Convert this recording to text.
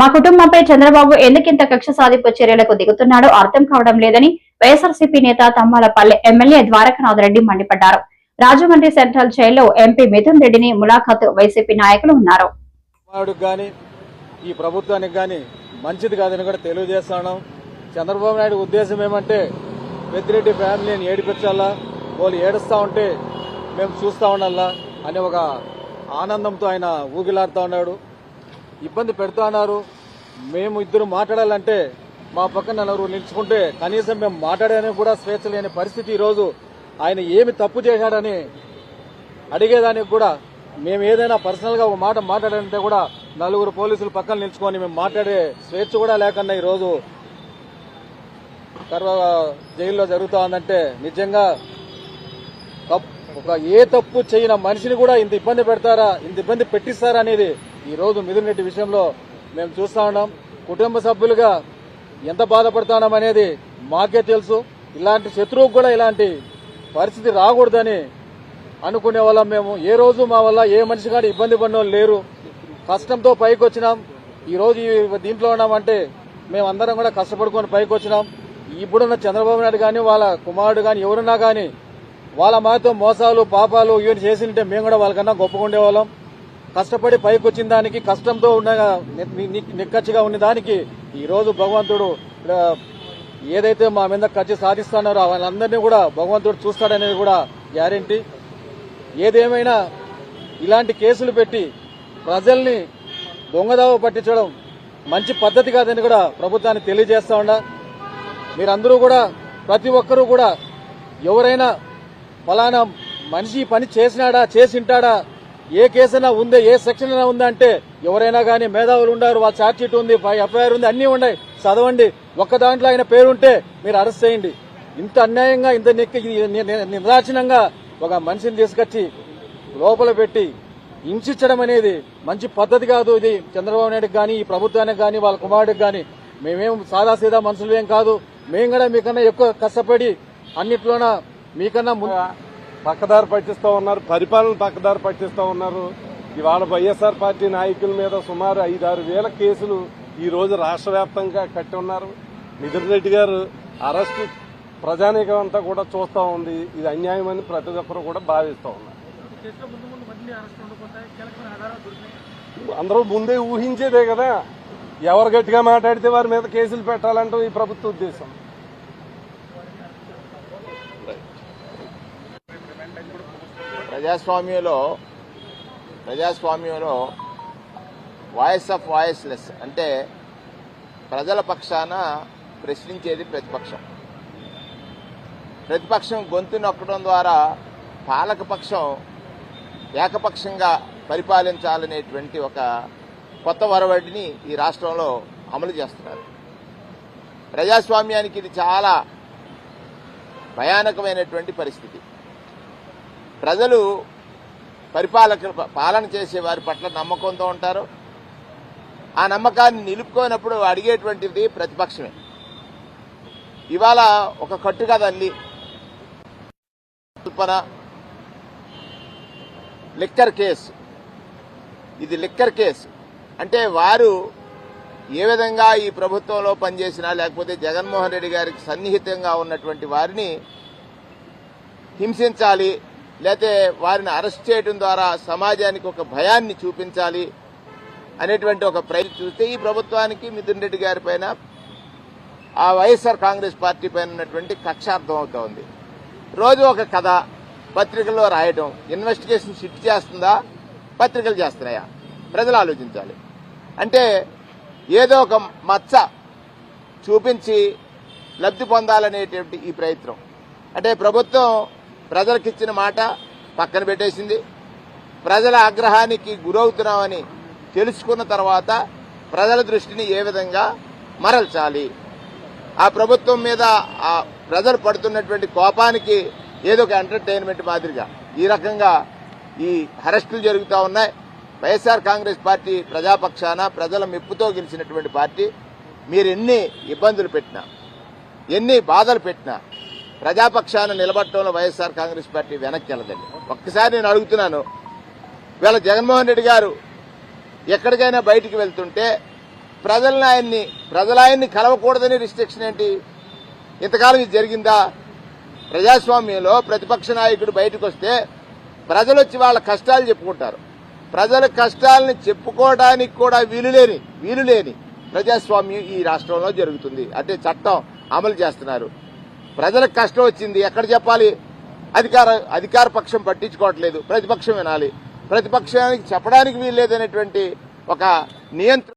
మా కుటుంబంపై చంద్రబాబు ఎందుకింత కక్ష సాధింపు చర్యలకు దిగుతున్నాడో అర్థం కావడం లేదని వైఎస్ఆర్సీపీ నేత తమ్మాలపల్లె ఎమ్మెల్యే ద్వారకనాథ్ రెడ్డి మండిపడ్డారు రాజమండ్రి సెంట్రల్ జైల్లో ఎంపీ మిథున్ రెడ్డిని ములాఖాతు వైసీపీ నాయకులు ఉన్నారు. కానీ ఈ ప్రభుత్వానికి కానీ మంచిది కాదని కూడా తెలియజేస్తున్నాం చంద్రబాబు నాయుడు ఉద్దేశం ఏమంటే పెద్దిరెడ్డి ఫ్యామిలీని ఏడిపించాలా వాళ్ళు ఏడుస్తూ ఉంటే మేము చూస్తూ ఉండాలా అనే ఒక ఆనందంతో ఆయన ఊగిలాడుతూ ఉన్నాడు. ఇబ్బంది పెడతాన్నారు మేము ఇద్దరు మాట్లాడాలంటే మా పక్కన నలుగురు నిలుచుకుంటే కనీసం మేము మాట్లాడడానికి కూడా స్వేచ్ఛ లేని పరిస్థితి ఈరోజు. ఆయన ఏమి తప్పు చేశాడని అడిగేదానికి కూడా మేము ఏదైనా పర్సనల్గా ఒక మాట మాట్లాడాలంటే కూడా నలుగురు పోలీసులు పక్కన నిల్చుకొని మేము మాట్లాడే స్వేచ్ఛ కూడా లేకుండా ఈ రోజు జైల్లో జరుగుతా ఉందంటే నిజంగా ఒక ఏ తప్పు చేయని మనిషిని కూడా ఇంత ఇబ్బంది పెడతారా? ఇంత ఇబ్బంది పెట్టిస్తారా అనేది ఈ రోజు మిథున్ రెడ్డి విషయంలో మేము చూస్తా ఉన్నాం. కుటుంబ సభ్యులుగా ఎంత బాధపడుతున్నాం అనేది మాకే తెలుసు. ఇలాంటి శత్రువుకు కూడా ఇలాంటి పరిస్థితి రాకూడదని అనుకునే వాళ్ళం మేము. ఏ రోజు మా వల్ల ఏ మనిషి కానీ ఇబ్బంది పడిన వాళ్ళు లేరు. కష్టంతో పైకి వచ్చినాం. ఈ రోజు దీంట్లో ఉన్నామంటే మేమందరం కూడా కష్టపడుకొని పైకి వచ్చినాం. ఇప్పుడున్న చంద్రబాబు నాయుడు కానీ వాళ్ళ కుమారుడు కానీ ఎవరున్నా కానీ వాళ్ళ మాతో మోసాలు పాపాలు ఇవన్నీ చేసింటే మేము కూడా వాళ్ళకన్నా గొప్పగా ఉండేవాళ్ళం. కష్టపడి పైకి వచ్చిన దానికి కష్టంతో ఉన్న నిక్కచ్చిగా ఉన్న దానికి ఈరోజు భగవంతుడు ఏదైతే మా మీద ఖర్చు సాధిస్తున్నారో వాళ్ళందరినీ కూడా భగవంతుడు చూస్తాడనేది కూడా గ్యారెంటీ. ఏదేమైనా ఇలాంటి కేసులు పెట్టి ప్రజల్ని దొంగదావ పట్టించడం మంచి పద్ధతి కాదని కూడా ప్రభుత్వానికి తెలియజేస్తా ఉండా మీరందరూ కూడా ప్రతి ఒక్కరూ కూడా ఎవరైనా ఫలానా మనిషి పని చేసినాడా చేసింటాడా ఏ కేసైనా ఉంది ఏ సెక్షన్ అయినా ఉందా అంటే ఎవరైనా కానీ మేధావులు ఉండారు వాళ్ళ ఛార్జ్షీట్ ఉంది ఎఫ్ఐఆర్ ఉంది అన్ని ఉన్నాయి. చదవండి. ఒక్క దాంట్లో ఆయన పేరు ఉంటే మీరు అరెస్ట్ చేయండి. ఇంత అన్యాయంగా ఇంత నెక్కి నిర్దాచనంగా ఒక మనిషిని తీసుకొచ్చి లోపల పెట్టి హింసించడం అనేది మంచి పద్ధతి కాదు ఇది. చంద్రబాబు నాయుడుకి కానీ ఈ ప్రభుత్వానికి కానీ వాళ్ళ కుమారుడికి కానీ మేమేం సాదాసీదా మనుషులు ఏం కాదు. మేము కూడా మీకన్నా ఎక్కువ కష్టపడి అన్నిట్లోన మీకన్నా ముందు పక్కదారి పట్టిస్తూ ఉన్నారు పరిపాలన పక్కదారి పట్టిస్తూ ఉన్నారు. ఇవాళ వైఎస్ఆర్ పార్టీ నాయకుల మీద సుమారు ఐదారు వేల కేసులు ఈ రోజు రాష్ట్ర వ్యాప్తంగా కట్టి ఉన్నారు. మిథున్ రెడ్డి గారు అరెస్ట్ ప్రజానీకం అంతా కూడా చూస్తూ ఉంది. ఇది అన్యాయమని ప్రతి ఒక్కరు కూడా భావిస్తూ ఉన్నారు. అందరూ ముందే ఊహించేదే కదా. ఎవరు గట్టిగా మాట్లాడితే వారి మీద కేసులు పెట్టాలంటూ ఈ ప్రభుత్వ ఉద్దేశం. ప్రజాస్వామ్యంలో ప్రజాస్వామ్యంలో వాయిస్ ఆఫ్ వాయిస్లెస్ అంటే ప్రజల పక్షాన ప్రశ్నించేది ప్రతిపక్షం. ప్రతిపక్షం గొంతు నొక్కడం ద్వారా పాలకపక్షం ఏకపక్షంగా పరిపాలించాలనేటువంటి ఒక కొత్త వరవడిని ఈ రాష్ట్రంలో అమలు చేస్తున్నారు. ప్రజాస్వామ్యానికి ఇది చాలా భయానకమైనటువంటి పరిస్థితి. ప్రజలు పరిపాలక పాలన చేసే వారి పట్ల నమ్మకంతో ఉంటారు. ఆ నమ్మకాన్ని నిలుపుకోనప్పుడు అడిగేటువంటిది ప్రతిపక్షమే. ఇవాళ ఒక కట్టుగా తల్లి కల్పన లిక్కర్ కేసు. ఇది లిక్కర్ కేసు. అంటే వారు ఏ విధంగా ఈ ప్రభుత్వంలో పనిచేసినా లేకపోతే జగన్మోహన్ రెడ్డి గారికి సన్నిహితంగా ఉన్నటువంటి వారిని హింసించాలి లేతే వారిని అరెస్ట్ చేయడం ద్వారా సమాజానికి ఒక భయాన్ని చూపించాలి అనేటువంటి ఒక ప్రయత్నం చూస్తే ఈ ప్రభుత్వానికి మిథున్ రెడ్డి గారి పైన ఆ వైఎస్ఆర్ కాంగ్రెస్ పార్టీ పైన ఉన్నటువంటి కక్షార్థం అవుతా ఉంది. రోజు ఒక కథ పత్రికల్లో రాయడం ఇన్వెస్టిగేషన్ షిఫ్ట్ చేస్తుందా పత్రికలు చేస్తున్నాయా? ప్రజలు ఆలోచించాలి. అంటే ఏదో ఒక మచ్చ చూపించి లబ్ధి పొందాలనేటువంటి ఈ ప్రయత్నం. అంటే ప్రభుత్వం ప్రజలకిచ్చిన మాట పక్కన పెట్టేసింది. ప్రజల ఆగ్రహానికి గురవుతున్నామని తెలుసుకున్న తర్వాత ప్రజల దృష్టిని ఏ విధంగా మరల్చాలి? ఆ ప్రభుత్వం మీద ఆ ప్రజలు పడుతున్నటువంటి కోపానికి ఏదో ఒక ఎంటర్టైన్మెంట్ మాదిరిగా ఈ రకంగా ఈ అరెస్టులు జరుగుతూ ఉన్నాయి. వైఎస్ఆర్ కాంగ్రెస్ పార్టీ ప్రజాపక్షాన ప్రజల మెప్పుతో గెలిచినటువంటి పార్టీ. మీరు ఎన్ని ఇబ్బందులు పెట్టినా ఎన్ని బాధలు పెట్టినా ప్రజాపక్షాన్ని నిలబడటంలో వైఎస్ఆర్ కాంగ్రెస్ పార్టీ వెనక్కి వెళ్ళదండి. ఒక్కసారి నేను అడుగుతున్నాను వీళ్ళ జగన్మోహన్ రెడ్డి గారు ఎక్కడికైనా బయటికి వెళ్తుంటే ప్రజలను ఆయన్ని ప్రజలాయన్ని కలవకూడదని రిస్ట్రిక్షన్ ఏంటి? ఇంతకాలం ఇది జరిగిందా? ప్రజాస్వామ్యంలో ప్రతిపక్ష నాయకుడు బయటకు వస్తే ప్రజలు వచ్చి వాళ్ళ కష్టాలు చెప్పుకుంటారు. ప్రజల కష్టాలను చెప్పుకోవడానికి కూడా వీలులేని వీలులేని ప్రజాస్వామ్యం ఈ రాష్ట్రంలో జరుగుతుంది. అంటే చట్టం అమలు చేస్తున్నారు. ప్రజలకు కష్టం వచ్చింది. ఎక్కడ చెప్పాలి? అధికార అధికార పక్షం పట్టించుకోవట్లేదు. ప్రతిపక్షం వినాలి. ప్రతిపక్షానికి చెప్పడానికి వీల్లేదనేటువంటి ఒక నియంత్రణ